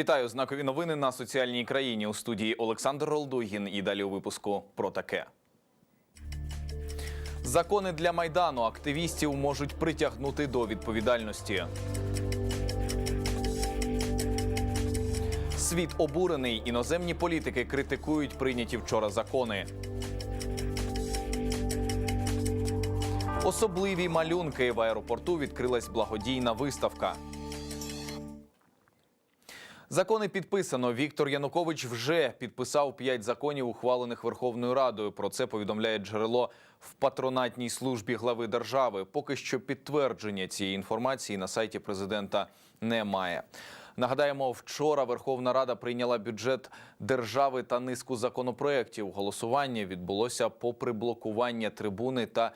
Вітаю знакові новини на соціальній країні у студії Олександр Ролдугін. І далі у випуску про таке. Закони для майдану активістів можуть притягнути до відповідальності. Світ обурений. Іноземні політики критикують прийняті вчора закони. Особливі малюнки в аеропорту відкрилась благодійна виставка. Закони підписано. Віктор Янукович вже підписав п'ять законів, ухвалених Верховною Радою. Про це повідомляє джерело в патронатній службі глави держави. Поки що підтвердження цієї інформації на сайті президента немає. Нагадаємо, вчора Верховна Рада прийняла бюджет держави та низку законопроєктів. Голосування відбулося попри блокування трибуни та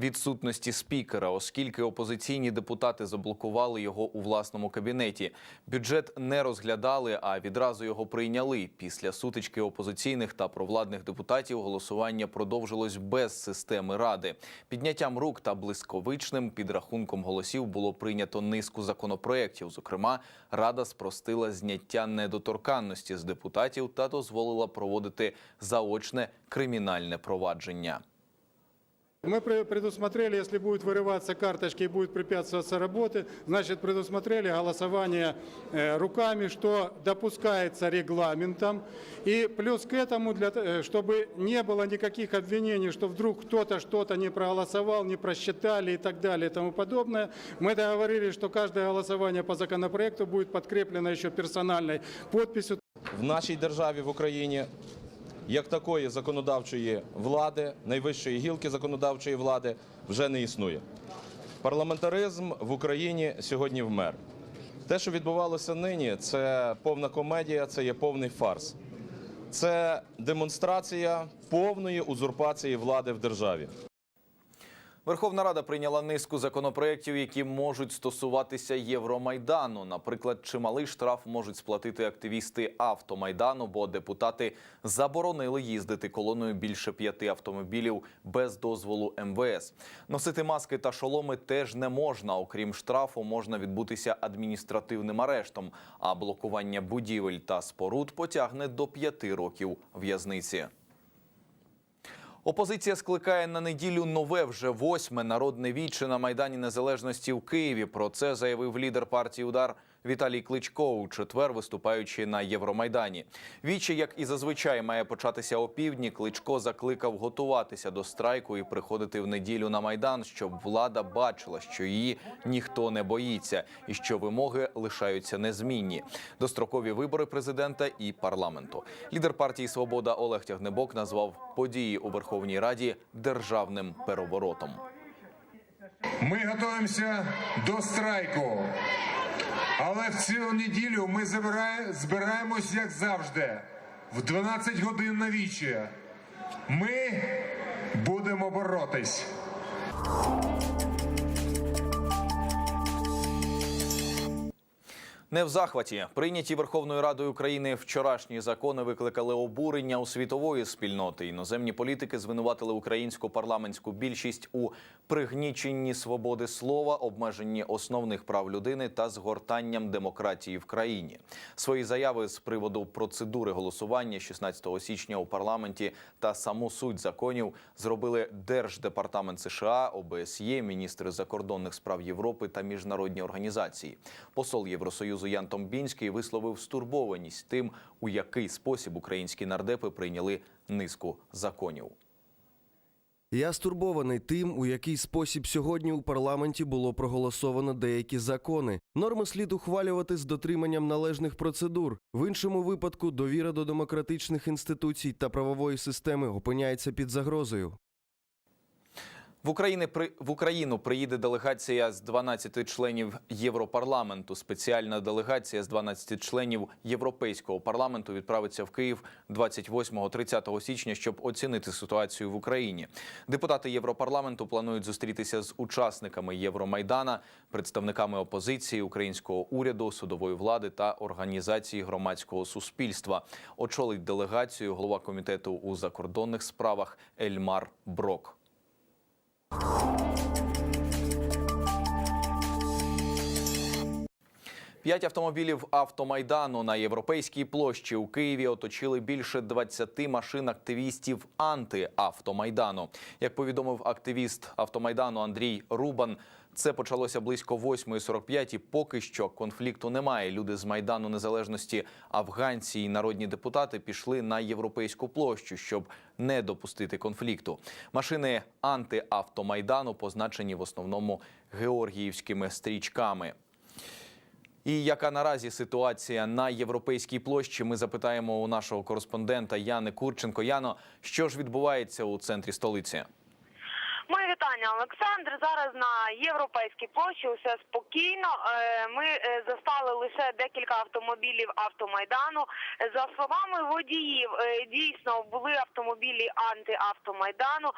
відсутності спікера, оскільки опозиційні депутати заблокували його у власному кабінеті. Бюджет не розглядали, а відразу його прийняли. Після сутички опозиційних та провладних депутатів голосування продовжилось без системи ради. Підняттям рук та блисковичним підрахунком голосів було прийнято низку законопроєктів. Зокрема, рада спростила зняття недоторканності з депутатів та дозволила проводити заочне кримінальне провадження. Мы пре- предусмотрели, если будет вырываться карточки и будет препятствоваться работе, значит предусмотрели голосование э, руками, что допускается регламентом. И плюс к этому, для, т- э, чтобы не было никаких обвинений, что вдруг кто-то что-то не проголосовал, не просчитали и так далее и тому подобное, мы договорились, что каждое голосование по законопроекту будет подкреплено еще персональной подписью в нашій державі в Україні як такої законодавчої влади, найвищої гілки законодавчої влади вже не існує. Парламентаризм в Україні сьогодні вмер. Те, що відбувалося нині, це повна комедія, це є повний фарс. Це демонстрація повної узурпації влади в державі. Верховна Рада прийняла низку законопроєктів, які можуть стосуватися Євромайдану. Наприклад, чималий штраф можуть сплатити активісти автомайдану, бо депутати заборонили їздити колоною більше п'яти автомобілів без дозволу МВС. Носити маски та шоломи теж не можна. Окрім штрафу, можна відбутися адміністративним арештом. А блокування будівель та споруд потягне до п'яти років в'язниці. Опозиція скликає на неділю нове вже восьме народне віче на майдані незалежності в Києві. Про це заявив лідер партії Удар Віталій Кличко у четвер, виступаючи на Євромайдані. Віче, як і зазвичай, має початися о півдні. Кличко закликав готуватися до страйку і приходити в неділю на майдан, щоб влада бачила, що її ніхто не боїться, і що вимоги лишаються незмінні. Дострокові вибори президента і парламенту. Лідер партії Свобода Олег Тягнебок назвав події у Верховній Раді державним переворотом. Ми готуємося до страйку. Але в цю неділю ми збираємось, як завжди, в 12 годин на вічі. Ми будемо боротись. Не в захваті прийняті Верховною Радою України вчорашні закони викликали обурення у світової спільноти. Іноземні політики звинуватили українську парламентську більшість у пригніченні свободи слова, обмеженні основних прав людини та згортанням демократії в країні. Свої заяви з приводу процедури голосування 16 січня у парламенті та саму суть законів зробили Держдепартамент США, ОБСЄ, міністри закордонних справ Європи та міжнародні організації. Посол Євросоюзу Ян Томбінський висловив стурбованість тим, у який спосіб українські нардепи прийняли низку законів. Я стурбований тим, у який спосіб сьогодні у парламенті було проголосовано деякі закони. Норми слід ухвалювати з дотриманням належних процедур. В іншому випадку довіра до демократичних інституцій та правової системи опиняється під загрозою. В Україні в Україну приїде делегація з 12 членів Європарламенту. Спеціальна делегація з 12 членів Європейського парламенту відправиться в Київ 28-30 січня, щоб оцінити ситуацію в Україні. Депутати Європарламенту планують зустрітися з учасниками Євромайдана, представниками опозиції, українського уряду, судової влади та організації громадського суспільства. Очолить делегацію голова комітету у закордонних справах Ельмар Брок. どうぞ。П'ять автомобілів автомайдану на європейській площі у Києві оточили більше 20 машин активістів антиавтомайдану. Як повідомив активіст автомайдану Андрій Рубан, це почалося близько 8.45 і поки що конфлікту немає. Люди з майдану незалежності афганці і народні депутати пішли на європейську площу, щоб не допустити конфлікту. Машини антиавтомайдану позначені в основному георгіївськими стрічками. І яка наразі ситуація на європейській площі? Ми запитаємо у нашого кореспондента Яни Курченко. Яно, що ж відбувається у центрі столиці? Моє вітання, Олександр. Зараз на європейській площі усе спокійно. Е, Ми е, застали лише декілька автомобілів автомайдану. За словами водіїв, е, дійсно були автомобілі антиавтомайдану.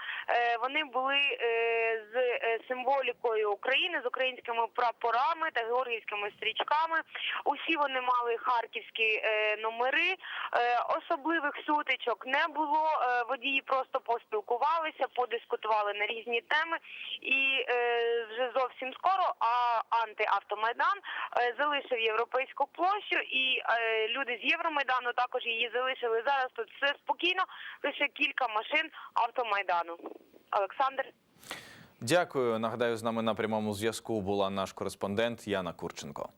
Вони були з символікою України, з українськими прапорами та георгіївськими стрічками. Усі вони мали харківські номери. Особливих сутичок не було. Водії просто поспілкувалися, подискутували на різні теми. І е, вже зовсім скоро а антиавтомайдан е, залишив європейську площу, і е, люди з Євромайдану також її залишили. Зараз тут все спокійно, лише кілька машин автомайдану. Олександр. Дякую. Нагадаю, з нами на прямому зв'язку була наш кореспондент Яна Курченко.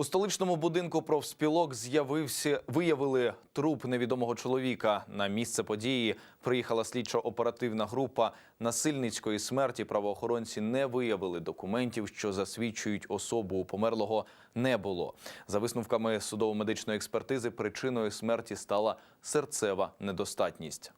У столичному будинку профспілок з'явився виявили труп невідомого чоловіка. На місце події приїхала слідчо-оперативна група. Насильницької смерті правоохоронці не виявили документів, що засвідчують особу у померлого. Не було за висновками судово-медичної експертизи. Причиною смерті стала серцева недостатність.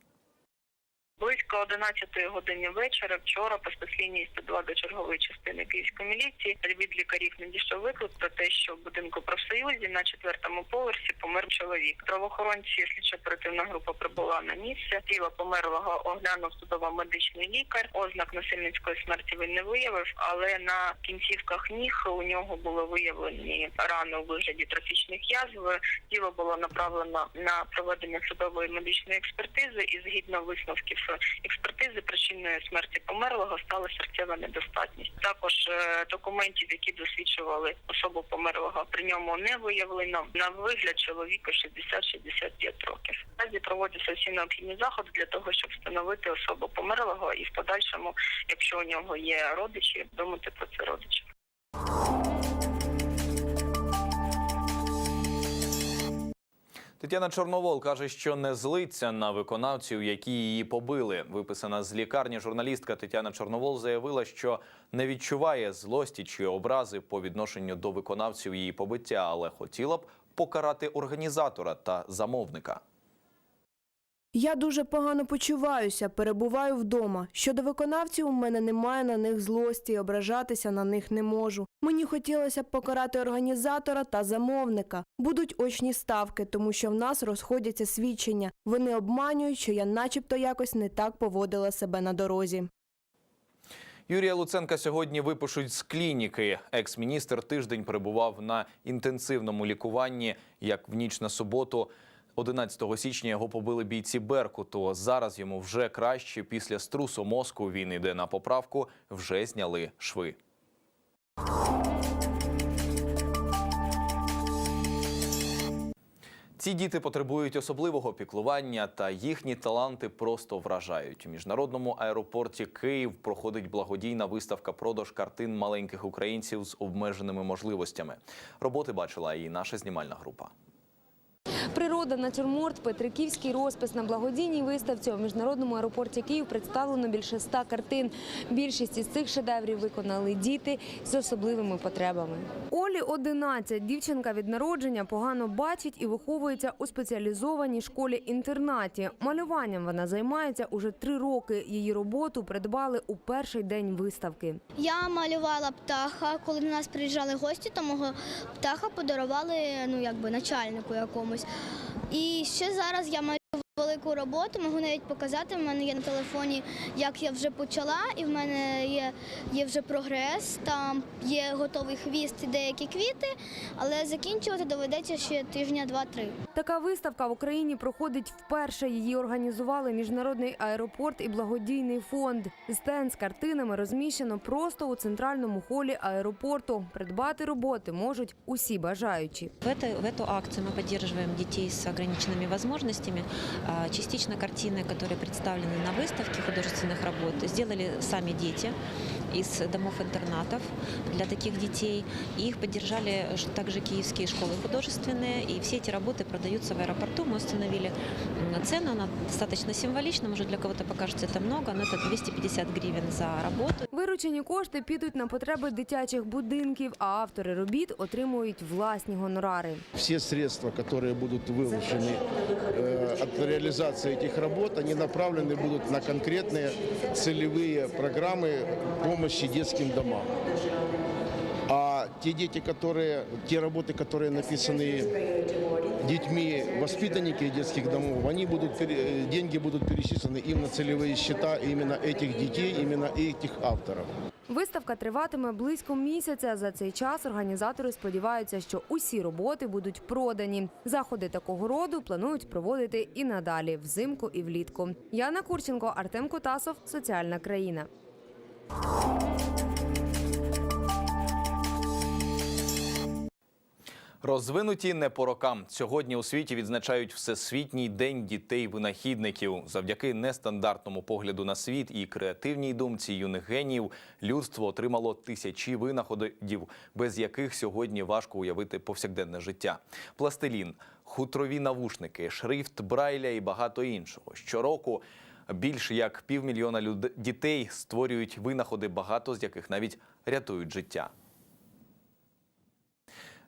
Близько 11 години вечора вчора по спецлінії 102 до чергової частини Київської міліції від лікарів надійшов виклик про те, що в будинку профсоюзі на четвертому поверсі помер чоловік. Правоохоронці слідчо-оперативна група прибула на місце. Тіло померлого оглянув судово-медичний лікар. Ознак насильницької смерті він не виявив, але на кінцівках ніг у нього було виявлені рани у вигляді трофічних язв. Тіло було направлено на проведення судової медичної експертизи, і згідно висновків експертизи, причиною смерті померлого стала серцева недостатність. Також е, документів, які досвідчували особу померлого, при ньому не виявлено. На вигляд чоловіка 60-65 років. Наразі проводяться всі необхідні заходи для того, щоб встановити особу померлого, і в подальшому, якщо у нього є родичі, думати про це родичів. Тетяна Чорновол каже, що не злиться на виконавців, які її побили. Виписана з лікарні журналістка Тетяна Чорновол заявила, що не відчуває злості чи образи по відношенню до виконавців її побиття, але хотіла б покарати організатора та замовника. Я дуже погано почуваюся, перебуваю вдома. Щодо виконавців, у мене немає на них злості, ображатися на них не можу. Мені хотілося б покарати організатора та замовника. Будуть очні ставки, тому що в нас розходяться свідчення. Вони обманюють, що я начебто якось не так поводила себе на дорозі. Юрія Луценка сьогодні випишуть з клініки. Екс-міністр тиждень перебував на інтенсивному лікуванні. Як в ніч на суботу, 11 січня його побили бійці Беркуту. Зараз йому вже краще. Після струсу мозку він йде на поправку. Вже зняли шви. Ці діти потребують особливого піклування, та їхні таланти просто вражають. У міжнародному аеропорті Київ проходить благодійна виставка продаж картин маленьких українців з обмеженими можливостями. Роботи бачила і наша знімальна група. Природа, натюрморт, петриківський розпис на благодійній виставці у міжнародному аеропорті Київ представлено більше ста картин. Більшість із цих шедеврів виконали діти з особливими потребами. Олі 11. Дівчинка від народження погано бачить і виховується у спеціалізованій школі-інтернаті. Малюванням вона займається уже три роки. Її роботу придбали у перший день виставки. Я малювала птаха, коли до нас приїжджали гості, то мого птаха подарували ну, якби, начальнику якомусь. І ще зараз я малюю невелику роботу, можу навіть показати. У мене є на телефоні, як я вже почала, і в мене є, є вже прогрес. Там є готовий хвіст і деякі квіти, але закінчувати доведеться ще тижня два-три. Така виставка в Україні проходить вперше. Її організували міжнародний аеропорт і благодійний фонд. Стенд з картинами розміщено просто у центральному холі аеропорту. Придбати роботи можуть усі бажаючі. В, это, в эту акцию мы поддерживаем детей с ограниченными возможностями. А, Частично картины, которые представлены на выставке художественных работ, сделали сами дети из домов-интернатов для таких детей. И их поддержали ж- также киевские школы художественные. И все эти работы продаются в аэропорту. Мы установили м, цену, она достаточно символична, может для кого-то покажется это много, но это 250 гривен за работу. Виручені кошти підуть на потреби дитячих будинків, а автори робіт отримують власні гонорари. Все средства, которые будут выложены э, от реализации этих работ, они направлены будут на конкретные целевые программы помощи детским домам. А те дети, которые, те работы, которые написаны детьми воспитанники детских домов, они будут, пере- э, деньги будут перечислены им на целевые счета именно этих детей, именно этих авторов. Виставка триватиме близько місяця. За цей час організатори сподіваються, що усі роботи будуть продані. Заходи такого роду планують проводити і надалі взимку і влітку. Яна Курченко, Артем Котасов, Соціальна країна. Розвинуті не по рокам. Сьогодні у світі відзначають Всесвітній день дітей-винахідників. Завдяки нестандартному погляду на світ і креативній думці юних геніїв людство отримало тисячі винаходів, без яких сьогодні важко уявити повсякденне життя. Пластилін, хутрові навушники, шрифт Брайля і багато іншого. Щороку більше як півмільйона люд... дітей створюють винаходи, багато з яких навіть рятують життя.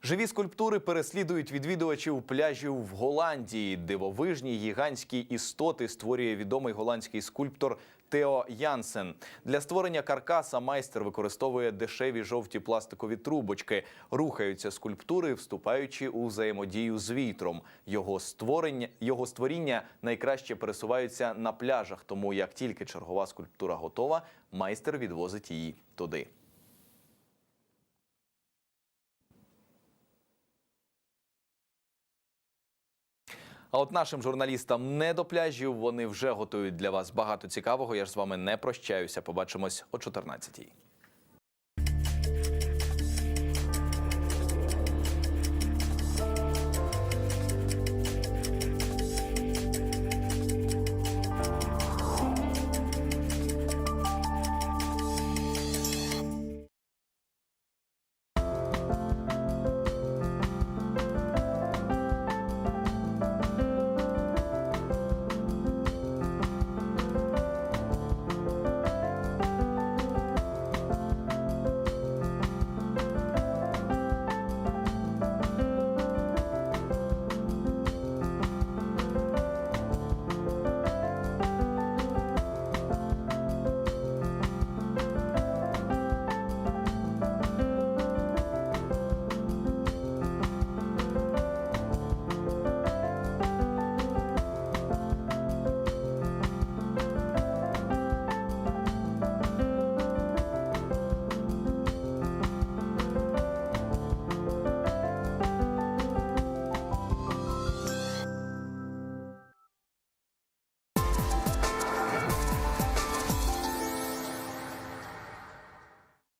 Живі скульптури переслідують відвідувачів пляжів в Голландії. Дивовижні гігантські істоти створює відомий голландський скульптор Тео Янсен. Для створення каркаса майстер використовує дешеві жовті пластикові трубочки. Рухаються скульптури, вступаючи у взаємодію з вітром. Його створення його створіння найкраще пересуваються на пляжах. Тому як тільки чергова скульптура готова, майстер відвозить її туди. А от нашим журналістам не до пляжів вони вже готують для вас багато цікавого. Я ж з вами не прощаюся. Побачимось о 14-й.